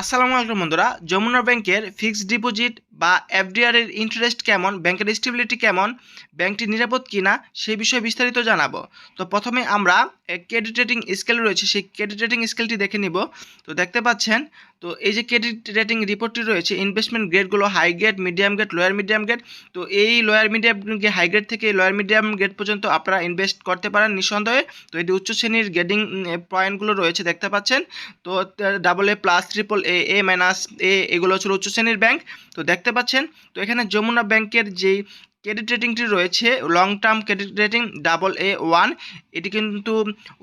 আসসালামু আলাইকুম বন্ধুরা যমুনা ব্যাংকের ফিক্সড ডিপোজিট বা এফডিআর এর ইন্টারেস্ট কেমন ব্যাংকের স্টেবিলিটি কেমন ব্যাংকটি নিরাপদ কিনা, সেই বিষয়ে বিস্তারিত জানাব। তো প্রথমে আমরা ক্রেডিট রেটিং স্কেল রয়েছে, সেই ক্রেডিট রেটিং স্কেলটি দেখে নিব। তো দেখতে পাচ্ছেন, তো এই যে ক্রেডিট রেটিং রিপোর্টটি রয়েছে investment গ্রেডগুলো high grade medium grade lower medium grade তো এই লোয়ার মিডিয়াম হাই গ্রেড থেকে লোয়ার মিডিয়াম গ্রেড পর্যন্ত আপনারা ইনভেস্ট করতে পারেন নিঃসন্দেহে। তো এটি উচ্চ শ্রেণির গ্রেডিং পয়েন্টগুলো রয়েছে, দেখতে পাচ্ছেন, তো double A plus triple A A minus A এগুলো হচ্ছে উচ্চ শ্রেণির ব্যাংক তো দেখতে পাচ্ছেন। তো এখানে যমুনা ব্যাংকের যেই ক্রেডিট রেটিংটি রয়েছে long term credit rating double A one এটি কিন্তু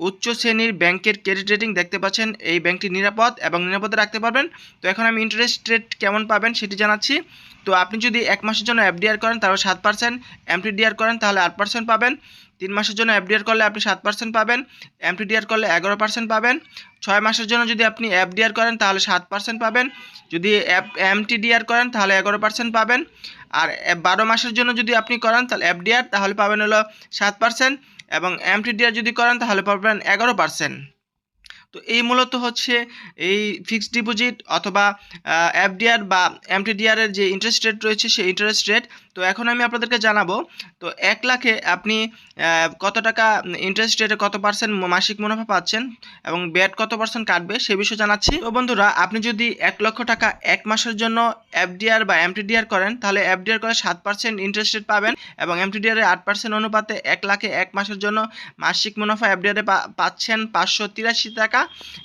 উচ্চ শ্রেণির ব্যাংকের ক্রেডিট রেটিং দেখতে পাচ্ছেন। এই ব্যাংকটি নিরাপদ এবং নিরাপদে রাখতে পারবেন। তো এখন আমি ইন্টারেস্ট রেট কেমন পাবেন সেটি জানাচ্ছি। তো আপনি যদি এক মাসের জন্য এফডিআর করেন, তাহলে সাত পার্সেন্ট এমটিডিআর করেন, তাহলে আট পার্সেন্ট পাবেন। তিন মাসের জন্য এফডিআর করলে আপনি সাত পার্সেন্ট পাবেন এমটিডিআর করলে এগারো পার্সেন্ট পাবেন। ছয় মাসের জন্য যদি আপনি এফডিআর করেন, তাহলে সাত পার্সেন্ট পাবেন। যদি এমটিডিআর করেন, তাহলে এগারো পার্সেন্ট পাবেন। আর বারো মাসের জন্য যদি আপনি করেন, তাহলে এফডিআর তাহলে পাবেন হলো সাত পার্সেন্ট এবং এমটিডিআর যদি করেন, তাহলে পাবেন এগারো পার্সেন্ট তো এই মূলত হচ্ছে এই ফিক্সড ডিপোজিট অথবা এফডিআর বা এমটিডিআর এর যে ইন্টারেস্ট রেট রয়েছে সেই ইন্টারেস্ট রেট তো এখন আমি আপনাদেরকে জানাব, তো এক লাখে আপনি কত টাকা ইন্টারেস্ট রেটে কত পার্সেন্ট মাসিক মুনাফা পাচ্ছেন এবং ব্যাট কত পার্সেন্ট কাটবে সে বিষয়ে জানাচ্ছি। তো বন্ধুরা, আপনি যদি এক লক্ষ টাকা এক মাসের জন্য এফডিআর বা এমটিডিআর করেন, তাহলে এফডিআর করে সাত পার্সেন্ট ইন্টারেস্ট রেট পাবেন এবং এমটিডিআর আট পার্সেন্ট অনুপাতে এক লাখে এক মাসের জন্য মাসিক মুনাফা এফডিআর পাচ্ছেন পাঁচশো তিরাশি টাকা।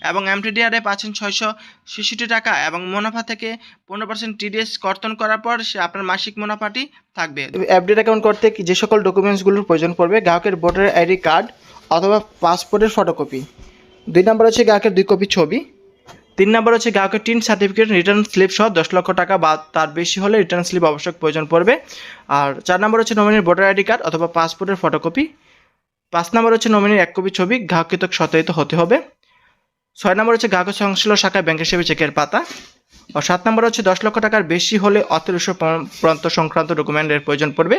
এবং এমটিডিআর পাচ্ছেন ছয়শো ছেষট্টি টাকা এবং মুনাফা থেকে পনেরো পার্সেন্ট টিডিএস কর্তন করার পর সে আপনার মাসিক মুনাফাটি থাকবে। এফডিআর অ্যাকাউন্ট করতে যে সকল ডকুমেন্টসগুলোর প্রয়োজন পড়বে, গ্রাহকের ভোটার আইডি কার্ড অথবা পাসপোর্টের ফটোকপি দুই নম্বর হচ্ছে গ্রাহকের দুই কপি ছবি। তিন নম্বর হচ্ছে গ্রাহকের টিন সার্টিফিকেট রিটার্ন স্লিপ সহ দশ লক্ষ টাকা বা তার বেশি হলে রিটার্ন স্লিপ আবশ্যক প্রয়োজন পড়বে। আর চার নম্বর হচ্ছে নমিনির ভোটার আইডি কার্ড অথবা পাসপোর্টের ফটোকপি পাঁচ নম্বর হচ্ছে নমিনির এক কপি ছবি গ্রাহকৃত সত্যায়িত হতে হবে। ছয় নম্বর হচ্ছে গ্রাহক সংশ্লিষ্ট শাখায় ব্যাংক হিসেবে চেকের পাতা। ও সাত নম্বর হচ্ছে দশ লক্ষ টাকার বেশি হলে অতিরিক্ত প্রান্ত সংক্রান্ত ডকুমেন্টের প্রয়োজন পড়বে।